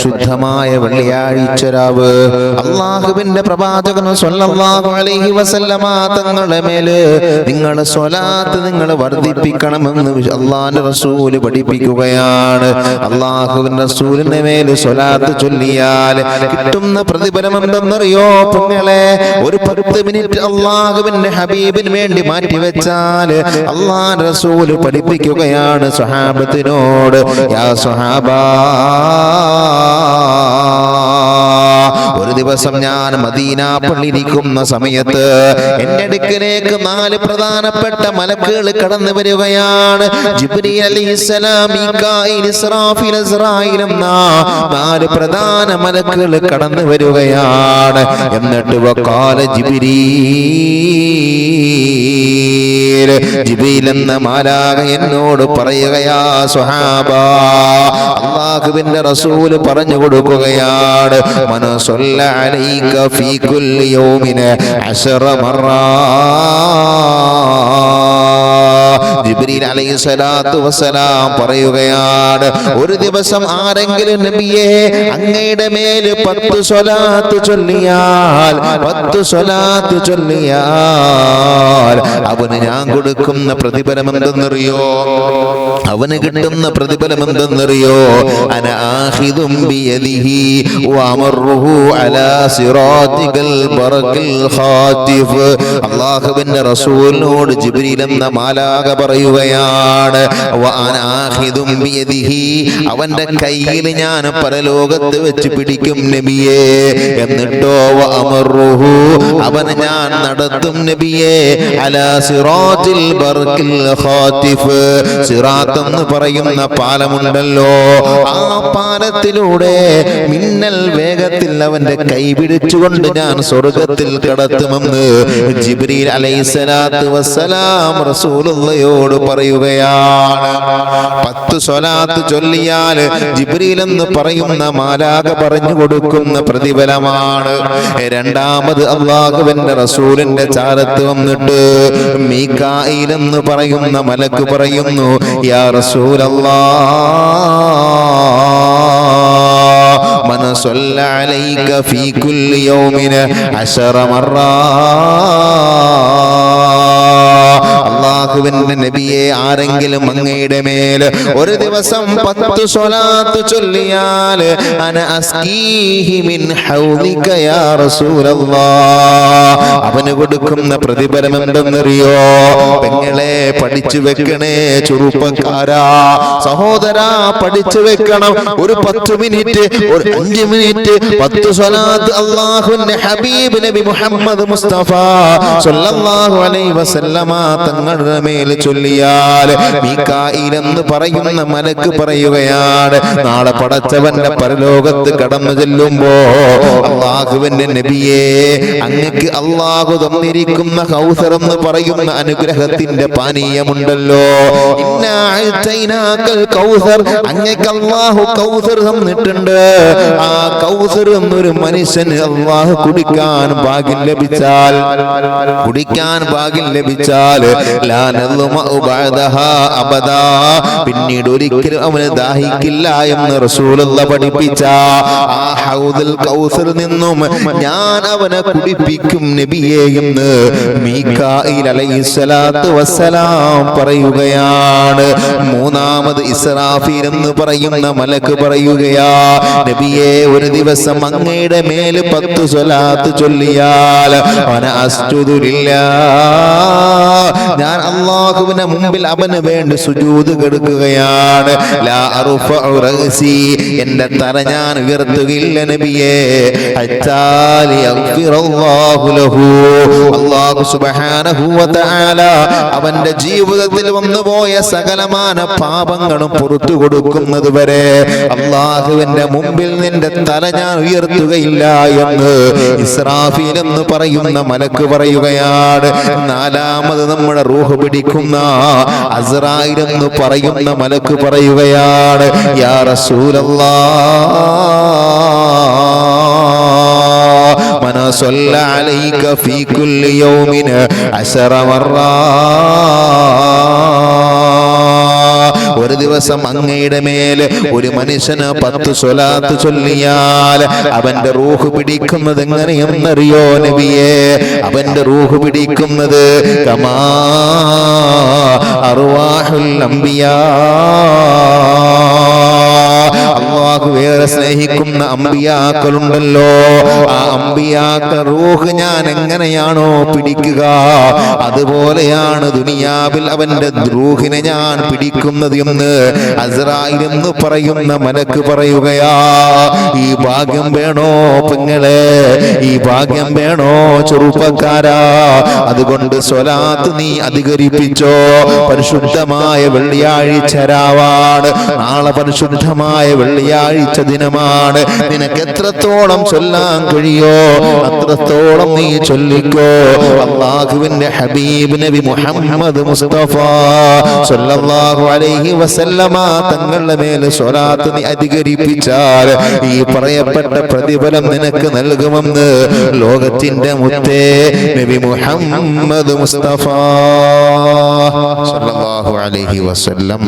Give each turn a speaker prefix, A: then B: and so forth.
A: ശുദ്ധമായ വെള്ളിയാഴ്ച രാവ് അള്ളാഹുവിന്റെ പ്രവാചകൻ സ്വല്ലല്ലാഹു അലൈഹി വസല്ലമ തങ്ങളുടെ മേൽ നിങ്ങൾ സ്വലാത്ത് നിങ്ങൾ വർദ്ധിപ്പിക്കണമെന്ന് അള്ളാഹിന്റെ റസൂൽ പഠിപ്പിക്കുകയാണ്. അള്ളാഹുവിന്റെ റസൂലിന്റെ മേൽ സ്വലാത്ത് ചൊല്ലിയാൽ കിട്ടുന്ന പ്രതിഫലം എന്തെന്നറിയോ പെങ്ങളെ ഒരു പത്ത് മിനിറ്റ് അള്ളാഹുവിന്റെ ഹബീബിന് വേണ്ടി മാറ്റിവെച്ചാൽ അള്ളാഹിന്റെ റസൂൽ പഠിപ്പിക്കുകയാണ് സ്വഹാബത്തിനോട്. യാ സ്വഹാബാ ഒരു ദിവസം ഞാൻ മദീന പള്ളിയിരിക്കുന്ന സമയത്ത് എന്റെ അടുക്കലേക്ക് നാല് പ്രധാനപ്പെട്ട മലക്കുകൾ കടന്നു വരികയാണ്. നാല് പ്രധാന മലക്കുകൾ കടന്നു വരികയാണ്. എന്നിട്ട് വക്കാല ജിബീൽ എന്ന മാലാക എന്നോട് പറയുകയാ സ്വഹാബ അള്ളാഹുവിന്റെ പറഞ്ഞു കൊടുക്കുകയാണ്. മനസ്സൊല്ല അലൈക ജിബ്രീൽ അലൈഹി സ്വലാത്തു വസ്സലാം പറയുകയാണ് ഒരു ദിവസം ആരെങ്കിലും നബിയെ അങ്ങയുടെ മേൽ പത്ത് സ്വലാത്ത് ചൊല്ലിയാൽ പത്ത് സ്വലാത്ത് ചൊല്ലിയാൽ അവന് ഞാൻ കൊടുക്കുന്ന പ്രതിഫലം എന്തെന്നറിയോ? അവന് കിട്ടുന്ന പ്രതിഫലം എന്തെന്നറിയോ? അന ആഹിദും ബിയദിഹി വഅമറുഹു അലാ സിറാത്തികൽ ബർഖിൽ ഖാതിഫ്. അല്ലാഹുവിന്റെ റസൂലിനോട് ജിബ്രീൽ എന്ന മാലാക പറയുകയാണ്. അവന്റെ കയ്യിൽ ഞാൻ പരലോകത്ത് വെച്ച് പിടിക്കും നബിയെ. എന്നിട്ടോ അമറുഹു അവന് ഞാൻ നടത്തും നബിയെ. അലാ സിറാത്തിൽ ബർക്കിൽ ഖാതിഫ് സിറാത്ത് എന്ന് പറയുന്ന പാലമുണ്ടല്ലോ. ആ പാലത്തിലൂടെ മിന്നൽ വേഗത്തിൽ അവന്റെ കൈ പിടിച്ചുകൊണ്ട് ഞാൻ സ്വർഗത്തിൽ കടത്തുമെന്ന് ജിബ്രീൽ അലൈസലാത്ത് വസ്സലാം റസൂലുള്ളയോട് പറയുകയാണ് പത്ത് സ്വലാത്ത് ചൊല്ലിയാൽ ജിബ്രീൽ എന്ന് പറയുന്ന മാലാക പറഞ്ഞു കൊടുക്കുന്ന പ്രതിഫലമാണ് രണ്ടാമത് അള്ളാഹുവിന്റെ റസൂലിന്റെ ചാരത്ത് വന്നിട്ട് മീകായിൽ എന്ന് പറയുന്ന മലക്ക് പറയുന്നു യാ റസൂലല്ലാ من صلى عليك في كل يوم عشر مرات അള്ളാഹുവിന്റെ നബിയെ ആരെങ്കിലും അങ്ങയുടെ മേൽ ഒരു ദിവസം പത്ത് സ്വലാത്ത് ചൊല്ലിയാൽ അവന് കൊടുക്കുന്ന പ്രതിഫലം എന്തെന്നറിയോ പെങ്ങളെ പഠിച്ചു വെക്കണേ ചെറുപ്പക്കാരാ. സഹോദരാ പഠിച്ചു വെക്കണം. ഒരു പത്ത് മിനിറ്റ് ഒരു അഞ്ച് മിനിറ്റ് പത്ത് സ്വലാത്ത് അള്ളാഹുവിന്റെ ഹബീബ് നബി മുഹമ്മദ് മുസ്തഫ സല്ലല്ലാഹു അലൈഹി വസല്ലമ തങ്ങളുടെ മേൽ ചൊല്ലിയാൽ എന്ന് പറയുന്ന മലക്ക് പറയുകയാണ്. നാളെ പടച്ചവന്റെ പരലോകത്ത് കടന്നു ചെല്ലുമ്പോ അള്ളാഹുവിന്റെ നബിയെ അങ്ങക്ക് അള്ളാഹു തന്നിരിക്കുന്ന കൗസർ എന്ന് പറയുന്ന അനുഗ്രഹത്തിന്റെ പാനീയമുണ്ടല്ലോ. കൗസർ അങ്ങക്ക് അള്ളാഹു കൗസർ തന്നിട്ടുണ്ട്. ആ കൗസർ എന്നൊരു മനുഷ്യന് അള്ളാഹു കുടിക്കാൻ ഭാഗ്യം ലഭിച്ചാൽ കുടിക്കാൻ ഭാഗ്യം ലഭിച്ചാൽ പിന്നീട് ഒരിക്കലും അവന് ദാഹിക്കില്ല എന്ന് റസൂലുള്ള പഠിപ്പിച്ച ആ ഹൗദൽ കൗസർ നിന്നും ഞാൻ അവനെ കുടിപ്പിക്കും നബിയെ എന്ന് മീകായിൽ അലൈഹിസ്സലാത്തു വസ്സലാം പറയുകയാണ്. മൂന്നാമത് ഇസ്രാഫീൽ എന്ന് പറയുന്ന മലക്ക് പറയുകയാ നബിയെ ഒരു ദിവസം അങ്ങയുടെ മേൽ പത്ത് സ്വലാത്ത് ചൊല്ലിയാൽ അവനെ അസ്തുദില്ല ഞാൻ അള്ളാഹുവിന്റെ മുമ്പിൽ അവന് വേണ്ടി സുജൂത് കെടുക്കുകയാണ്. എന്റെ തല ഞാൻ ഉയർത്തുകയില്ല നബിയേ. അവന്റെ ജീവിതത്തിൽ വന്നുപോയ സകലമാന പാപങ്ങളും പുറത്തു കൊടുക്കുന്നത് വരെ അള്ളാഹുവിന്റെ മുമ്പിൽ നിന്റെ തല ഞാൻ ഉയർത്തുകയില്ല എന്ന് ഇസ്രാഫീൽ എന്ന് പറയുന്ന മലക്ക് പറയുകയാണ്. നാലാമത് നമ്മുടെ റൂഹ് പിടിക്കുന്ന അസ്രായിൽ എന്ന് പറയുന്ന മലക്ക് പറയുകയാണ് യാ റസൂലല്ലാ من صلى عليك في كل يوم عشر مرات ഒരു ദിവസം അങ്ങയുടെ മേൽ ഒരു മനുഷ്യന് പത്ത് സ്വലാത്ത് ചൊല്ലിയാൽ അവന്റെ റൂഹ് പിടിക്കുന്നത് എങ്ങനെയെന്നറിയോ നബിയെ? അവന്റെ റൂഹ് പിടിക്കുന്നത് കമാ അറുവാഹുൽ അംബിയാ. അള്ളാഹു വേറെ സ്നേഹിക്കുന്ന അമ്പിയാക്കളുണ്ടല്ലോ. ആ അമ്പിയാക്കൾ റൂഹ് ഞാൻ എങ്ങനെയാണോ പിടിക്കുക? അതുപോലെയാണ് ദുനിയാവിൽ അവന്റെ റൂഹിനെ ഞാൻ പിടിക്കുന്നത് എന്ന് അസ്രായിൽ എന്ന് പറയുന്ന മനക്ക് പറയുകയാ ഈ ഭാഗ്യം വേണോ പെങ്ങളെ? ഈ ഭാഗ്യം വേണോ ചെറുപ്പക്കാരാ? അതുകൊണ്ട് സ്വലാത്ത് നീ അധികരിപ്പിച്ചോ. പരിശുദ്ധമായ വെള്ളിയാഴ്ച രാവാണ്. നാളെ പരിശുദ്ധമായ വെള്ളിയാഴ്ച ദിനമാണ്. നിനക്ക് എത്രത്തോളം ചൊല്ലാൻ കഴിയോ അത്രത്തോളം നീ ചൊല്ലിക്കോ. അള്ളാഹുവിന്റെ ഹബീബ് നബി മുഹമ്മദ് മുസ്തഫ സല്ലല്ലാഹു അലൈഹി വസല്ലമ തങ്ങളുടെ മേൽ സ്വലാത്ത് നീ അധികരിപ്പിച്ചാൽ ഈ പറയപ്പെട്ട പ്രതിഫലം നിനക്ക് നൽകുമെന്ന് ലോകത്തിന്റെ മുത്തേ നബി മുഹമ്മദ് മുസ്തഫ സല്ലല്ലാഹു അലൈഹി വസല്ലം.